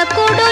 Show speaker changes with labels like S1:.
S1: జనకుడు